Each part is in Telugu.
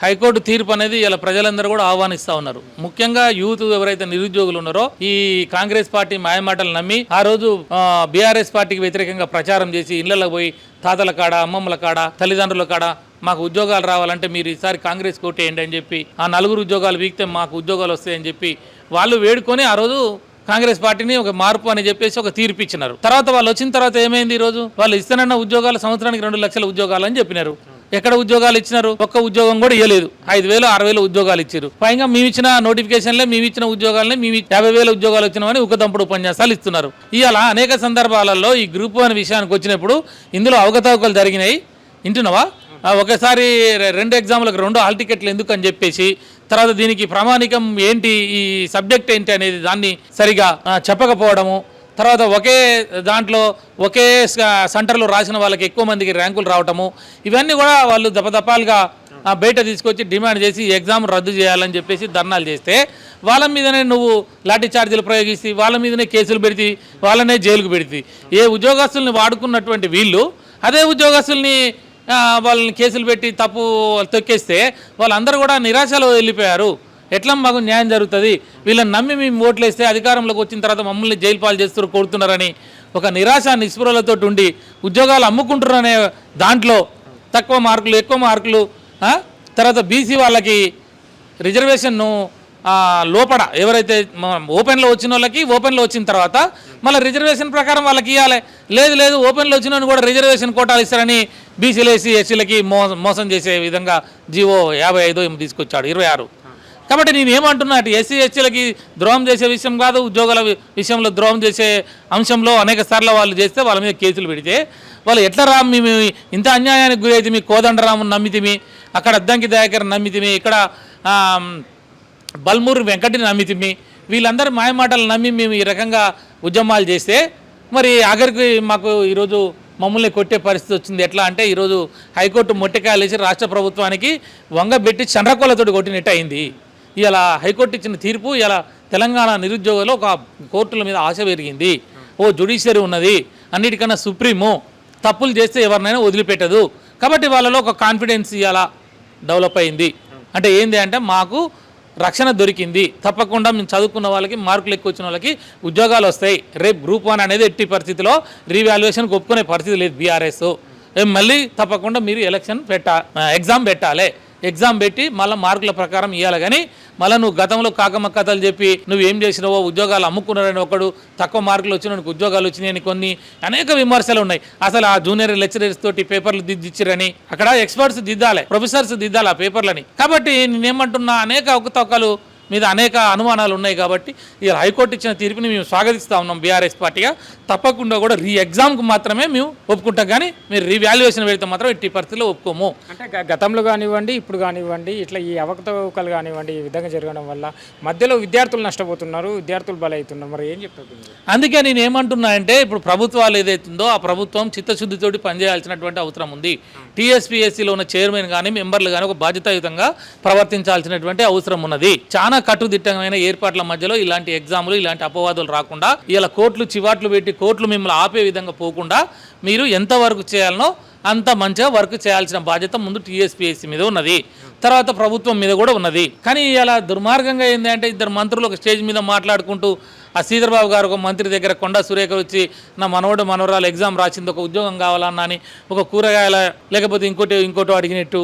హైకోర్టు తీర్పు అనేది ఇలా ప్రజలందరూ కూడా ఆహ్వానిస్తా ఉన్నారు. ముఖ్యంగా యూత్ ఎవరైతే నిరుద్యోగులు ఉన్నారో ఈ కాంగ్రెస్ పార్టీ మాయమాటలు నమ్మి ఆ రోజు బీఆర్ఎస్ పార్టీకి వ్యతిరేకంగా ప్రచారం చేసి ఇళ్ళలో పోయి తాతల కాడ అమ్మమ్మల కాడ తల్లిదండ్రుల కాడ మాకు ఉద్యోగాలు రావాలంటే మీరు ఈసారి కాంగ్రెస్ కోటేయండి అని చెప్పి ఆ నలుగురు ఉద్యోగాలు వీక్తే మాకు ఉద్యోగాలు వస్తాయని చెప్పి వాళ్ళు వేడుకొని ఆ రోజు కాంగ్రెస్ పార్టీని ఒక మార్పు అని చెప్పేసి ఒక తీర్పు ఇచ్చినారు. తర్వాత వాళ్ళు వచ్చిన తర్వాత ఏమైంది ఈ రోజు? వాళ్ళు ఇస్తానన్న ఉద్యోగాలు సంవత్సరానికి రెండు లక్షల ఉద్యోగాలు అని చెప్పినారు. ఎక్కడ ఉద్యోగాలు ఇచ్చినారు? ఒక్క ఉద్యోగం కూడా ఇవ్వలేదు ఐదు వేలు ఆరు వేలు ఉద్యోగాలు ఇచ్చారు పైగా మేము ఇచ్చిన నోటిఫికేషన్లే మేము ఇచ్చిన ఉద్యోగాలనే మేము యాభై వేల ఉద్యోగాలు వచ్చినామని ఉకదంపుడు ఉపన్యాసాలు ఇస్తున్నారు. ఇవాళ అనేక సందర్భాలలో ఈ గ్రూప్ అనే విషయానికి వచ్చినప్పుడు ఇందులో అవకతవకలు జరిగినాయి. వింటున్నావా? ఒకసారి రెండు ఎగ్జామ్లకు రెండు హాల్ టికెట్లు ఎందుకు అని చెప్పేసి తర్వాత దీనికి ప్రామాణికం ఏంటి ఈ సబ్జెక్ట్ ఏంటి అనేది దాన్ని సరిగా చెప్పకపోవడము తర్వాత ఒకే దాంట్లో ఒకే సెంటర్లో రాసిన వాళ్ళకి ఎక్కువ మందికి ర్యాంకులు రావటము ఇవన్నీ కూడా వాళ్ళు దపదపాలుగా బయట తీసుకొచ్చి డిమాండ్ చేసి ఎగ్జామ్ రద్దు చేయాలని చెప్పేసి ధర్నాలు చేస్తే వాళ్ళ మీదనే నువ్వు లాఠీ చార్జీలు ప్రయోగిస్తే వాళ్ళ మీదనే కేసులు పెడితే వాళ్ళనే జైలుకు పెడితే. ఏ ఉద్యోగస్తుల్ని వాడుకున్నటువంటి వీళ్ళు అదే ఉద్యోగస్తుల్ని వాళ్ళని కేసులు పెట్టి తప్పు తొక్కేస్తే వాళ్ళందరూ కూడా నిరాశలో వెళ్ళిపోయారు. ఎట్లా మాకు న్యాయం జరుగుతుంది? వీళ్ళని నమ్మి మేము ఓట్లేస్తే అధికారంలోకి వచ్చిన తర్వాత మమ్మల్ని జైలు పాలు చేస్తారు కొడుతున్నారని ఒక నిరాశ నిస్పృహలతో ఉండి ఉద్యోగాలు అమ్ముకుంటున్నారనే దాంట్లో తక్కువ మార్కులు ఎక్కువ మార్కులు తర్వాత బీసీ వాళ్ళకి రిజర్వేషన్ను ఆ, లోపడ ఎవరైతే ఓపెన్లో వచ్చిన వాళ్ళకి ఓపెన్లో వచ్చిన తర్వాత మళ్ళీ రిజర్వేషన్ ప్రకారం వాళ్ళకి ఇవ్వాలి లేదు లేదు ఓపెన్లో వచ్చిన కూడా రిజర్వేషన్ కోటాలు ఇస్తారని బీసీలు ఎస్సీ ఎస్సీలకి మోసం చేసే విధంగా జీవో యాభై ఐదో తీసుకొచ్చాడు ఇరవై ఆరు. కాబట్టి నేను ఏమంటున్నా అటు ఎస్సీ ఎస్సీలకి ద్రోహం చేసే విషయం కాదు ఉద్యోగాల విషయంలో ద్రోహం చేసే అంశంలో అనేక సార్లు వాళ్ళు చేస్తే వాళ్ళ మీద కేసులు పెడితే వాళ్ళు ఎట్లా రా మేము ఇంత అన్యాయానికి గురైతే మీ కోదండరామును నమ్మితిమి అక్కడ అద్దంకి దయాకర్ నమ్మితిమి ఇక్కడ బల్మూరు వెంకటిని నమ్మితిమి వీళ్ళందరూ మాయమాటలు నమ్మి మేము ఈ రకంగా ఉద్యమాలు చేస్తే మరి ఆఖరికి మాకు ఈరోజు మమ్మల్ని కొట్టే పరిస్థితి వచ్చింది. ఎట్లా అంటే ఈరోజు హైకోర్టు మొట్టికాయలు వేసి రాష్ట్ర ప్రభుత్వానికి వంగబెట్టి చండ్రకోలతోటి కొట్టినట్టు అయింది. ఇలా హైకోర్టు ఇచ్చిన తీర్పు ఇలా తెలంగాణ నిరుద్యోగులు ఒక కోర్టుల మీద ఆశ పెరిగింది. ఓ జుడిషియరీ ఉన్నది. అన్నిటికన్నా సుప్రీము తప్పులు చేస్తే ఎవరినైనా వదిలిపెట్టదు. కాబట్టి వాళ్ళలో ఒక కాన్ఫిడెన్స్ ఇలా డెవలప్ అయింది. అంటే ఏంది అంటే మాకు రక్షణ దొరికింది. తప్పకుండా మేము చదువుకున్న వాళ్ళకి మార్కులు ఎక్కువ వచ్చిన వాళ్ళకి ఉద్యోగాలు వస్తాయి. రేపు గ్రూప్ వన్ అనేది ఎట్టి పరిస్థితిలో రీవాల్యుయేషన్కి ఒప్పుకునే పరిస్థితి లేదు బీఆర్ఎస్. మళ్ళీ తప్పకుండా మీరు ఎలక్షన్ పెట్టా ఎగ్జామ్ పెట్టాలి. ఎగ్జామ్ పెట్టి మళ్ళీ మార్కుల ప్రకారం ఇవ్వాలి కానీ మళ్ళీ నువ్వు గతంలో కాకమ్మ కథలు చెప్పి నువ్వు ఏం చేసినావో ఉద్యోగాలు అమ్ముకున్నారని ఒకడు తక్కువ మార్కులు వచ్చిన ఉద్యోగాలు వచ్చినాయని కొన్ని అనేక విమర్శలు ఉన్నాయి. అసలు ఆ జూనియర్ లెక్చరర్స్ తోటి పేపర్లు దిద్దిచ్చిరని అక్కడ ఎక్స్పర్ట్స్ దిద్దాలి ప్రొఫెసర్స్ దిద్దాలి ఆ పేపర్లని. కాబట్టి నేనేమంటున్నా అనేక అవకతవకలు మీద అనేక అనుమానాలు ఉన్నాయి కాబట్టి ఈ హైకోర్టు ఇచ్చిన తీర్పుని మేము స్వాగతిస్తా ఉన్నాం బీఆర్ఎస్ పార్టీగా. తప్పకుండా కూడా రీ ఎగ్జామ్కి మాత్రమే మేము ఒప్పుకుంటాం కానీ మీరు రీవాల్యుయేషన్ పెడితే మాత్రం ఎట్టి పరిస్థితిలో ఒప్పుకోము. అంటే గతంలో కానివ్వండి ఇప్పుడు కానివ్వండి ఇట్లా ఈ అవకతవకలు కానివ్వండి ఈ విధంగా జరగడం వల్ల మధ్యలో విద్యార్థులు నష్టపోతున్నారు విద్యార్థులు బలవుతున్నారు మరి ఏం చెప్తారు గురించి? అందుకే నేను ఏమంటున్నా అంటే ఇప్పుడు ప్రభుత్వాలు ఏదైతుందో ఆ ప్రభుత్వం చిత్తశుద్ధితోటి పనిచేయాల్సినటువంటి అవసరం ఉంది. టీఎస్పీఎస్సీలో ఉన్న చైర్మన్ కానీ మెంబర్లు కానీ ఒక బాధ్యతాయుతంగా ప్రవర్తించాల్సినటువంటి అవసరం ఉన్నది. చాలా కట్టుదిట్టమైన ఏర్పాట్ల మధ్యలో ఇలాంటి ఎగ్జాములు ఇలాంటి అపవాదులు రాకుండా ఇలా కోట్లు చివాట్లు పెట్టి కోట్లు మిమ్మల్ని ఆపే విధంగా పోకుండా మీరు ఎంత వర్క్ చేయాలనో అంత మంచిగా వర్క్ చేయాల్సిన బాధ్యత ముందు టీఎస్పీఎస్సీ మీద ఉన్నది. తర్వాత ప్రభుత్వం మీద కూడా ఉన్నది. కానీ ఇలా దుర్మార్గంగా ఏంది అంటే ఇద్దరు మంత్రులు ఒక స్టేజ్ మీద మాట్లాడుకుంటూ ఆ శ్రీధర్బాబు గారు ఒక మంత్రి దగ్గర కొండా సురేఖ వచ్చి నా మనవడు మనవరాలు ఎగ్జామ్ రాసింది ఒక ఉద్యోగం కావాలన్నా అని ఒక కూరగాయల లేకపోతే ఇంకోటి ఇంకోటి అడిగినట్టు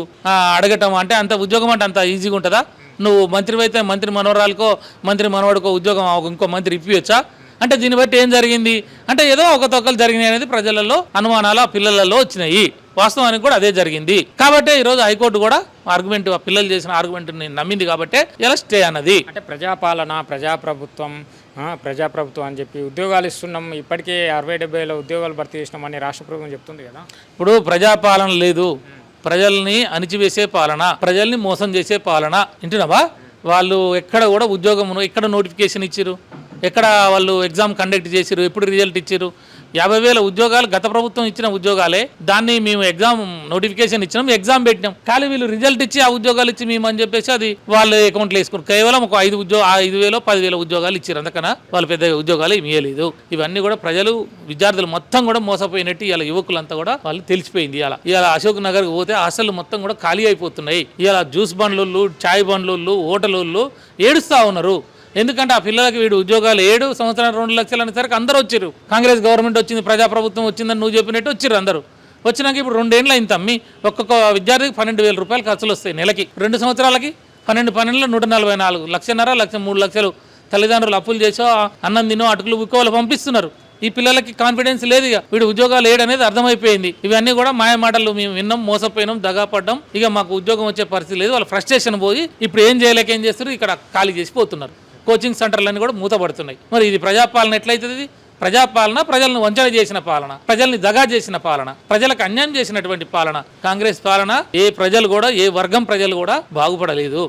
అడగటం అంటే అంత ఉద్యోగం అంటే అంత ఈజీగా ఉంటుందా? నువ్వు మంత్రి అయితే మంత్రి మనవరాలకో మంత్రి మనవడికో ఉద్యోగం ఇంకో మంత్రి ఇప్పియొచ్చా? అంటే దీన్ని బట్టి ఏం జరిగింది? అంటే ఏదో ఒక తొక్కలు జరిగినాయి అనేది ప్రజలలో అనుమానాలు ఆ పిల్లలలో వచ్చినాయి. వాస్తవానికి కూడా అదే జరిగింది. కాబట్టి ఈరోజు హైకోర్టు కూడా ఆర్గ్యుమెంట్ ఆ పిల్లలు చేసిన ఆర్గ్యుమెంట్ నమ్మింది కాబట్టి ఇలా స్టే అన్నది. అంటే ప్రజాపాలన ప్రజాప్రభుత్వం ప్రజాప్రభుత్వం అని చెప్పి ఉద్యోగాలు ఇస్తున్నాం ఇప్పటికే అరవై డెబ్బై ఉద్యోగాలు భర్తీ చేసినామని రాష్ట్ర ప్రభుత్వం చెప్తుంది కదా. ఇప్పుడు ప్రజాపాలన లేదు. ప్రజల్ని అణిచివేసే పాలన ప్రజల్ని మోసం చేసే పాలన వింటున్నావా? వాళ్ళు ఎక్కడ కూడా ఉద్యోగం ఎక్కడ నోటిఫికేషన్ ఇచ్చారు ఎక్కడ వాళ్ళు ఎగ్జామ్ కండక్ట్ చేసిరు ఎప్పుడు రిజల్ట్ ఇచ్చారు యాభై వేల ఉద్యోగాలు గత ప్రభుత్వం ఇచ్చిన ఉద్యోగాలే. దాన్ని మేము ఎగ్జామ్ నోటిఫికేషన్ ఇచ్చినాం ఎగ్జామ్ పెట్టినాం. కానీ వీళ్ళు రిజల్ట్ ఇచ్చి ఆ ఉద్యోగాలు ఇచ్చి మేము అని చెప్పేసి అది వాళ్ళ అకౌంట్లో వేసుకున్నారు. కేవలం ఒక ఐదు ఉద్యోగ ఐదు వేల పదివేల ఉద్యోగాలు ఇచ్చారు అందుకన వాళ్ళు పెద్ద ఉద్యోగాలు ఏమి ఇవ్వలేదు ఇవన్నీ కూడా ప్రజలు విద్యార్థులు మొత్తం కూడా మోసపోయినట్టు ఇలా యువకులంతా కూడా వాళ్ళు తెలిసిపోయింది ఇలా ఇలా అశోక్ నగర్కి పోతే హాస్టల్ మొత్తం కూడా ఖాళీ అయిపోతున్నాయి. ఇలా జ్యూస్ బండ్లు చాయ్ బండ్లు హోటళ్ళు ఏడుస్తా ఉన్నారు. ఎందుకంటే ఆ పిల్లలకి వీడు ఉద్యోగాలు ఏడు సంవత్సరాలు రెండు లక్షలు అనేసరికి అందరూ వచ్చారు. కాంగ్రెస్ గవర్నమెంట్ వచ్చింది ప్రజాప్రభుత్వం వచ్చిందని నువ్వు చెప్పినట్టు వచ్చారు అందరూ. వచ్చినాక ఇప్పుడు రెండేళ్ళు అయింది తమ్మి ఒక్కొక్క విద్యార్థికి పన్నెండు వేల రూపాయలు ఖర్చులు వస్తాయి నెలకి. రెండు సంవత్సరాలకి పన్నెండు పన్నెండులో నూట నలభై నాలుగు లక్షన్నర లక్ష మూడు లక్షలు తల్లిదండ్రులు అప్పులు చేసో అన్నం తినో అటుకులు బుక్క వాళ్ళు పంపిస్తున్నారు. ఈ పిల్లలకి కాన్ఫిడెన్స్ లేదు ఇక. వీడు ఉద్యోగాలు లేడు అర్థమైపోయింది. ఇవన్నీ కూడా మాయ మాటలు మేము విన్నాం మోసపోయినాం దగాపడ్డాం ఇక మాకు ఉద్యోగం వచ్చే పరిస్థితి లేదు. వాళ్ళ ఫ్రస్ట్రేషన్ పోయి ఇప్పుడు ఏం చేయలేక ఏం చేస్తారు ఇక్కడ ఖాళీ చేసి పోతున్నారు. కోచింగ్ సెంటర్లన్నీ కూడా మూతపడుతున్నాయి. మరి ఇది ప్రజాపాలన ఎట్లయితుంది ప్రజాపాలన ప్రజలను వంచన చేసిన పాలన ప్రజల్ని దగా చేసిన పాలన ప్రజలకు అన్యాయం చేసినటువంటి పాలన. కాంగ్రెస్ పాలన ఏ ప్రజలు కూడా ఏ వర్గం ప్రజలు కూడా బాగుపడలేదు.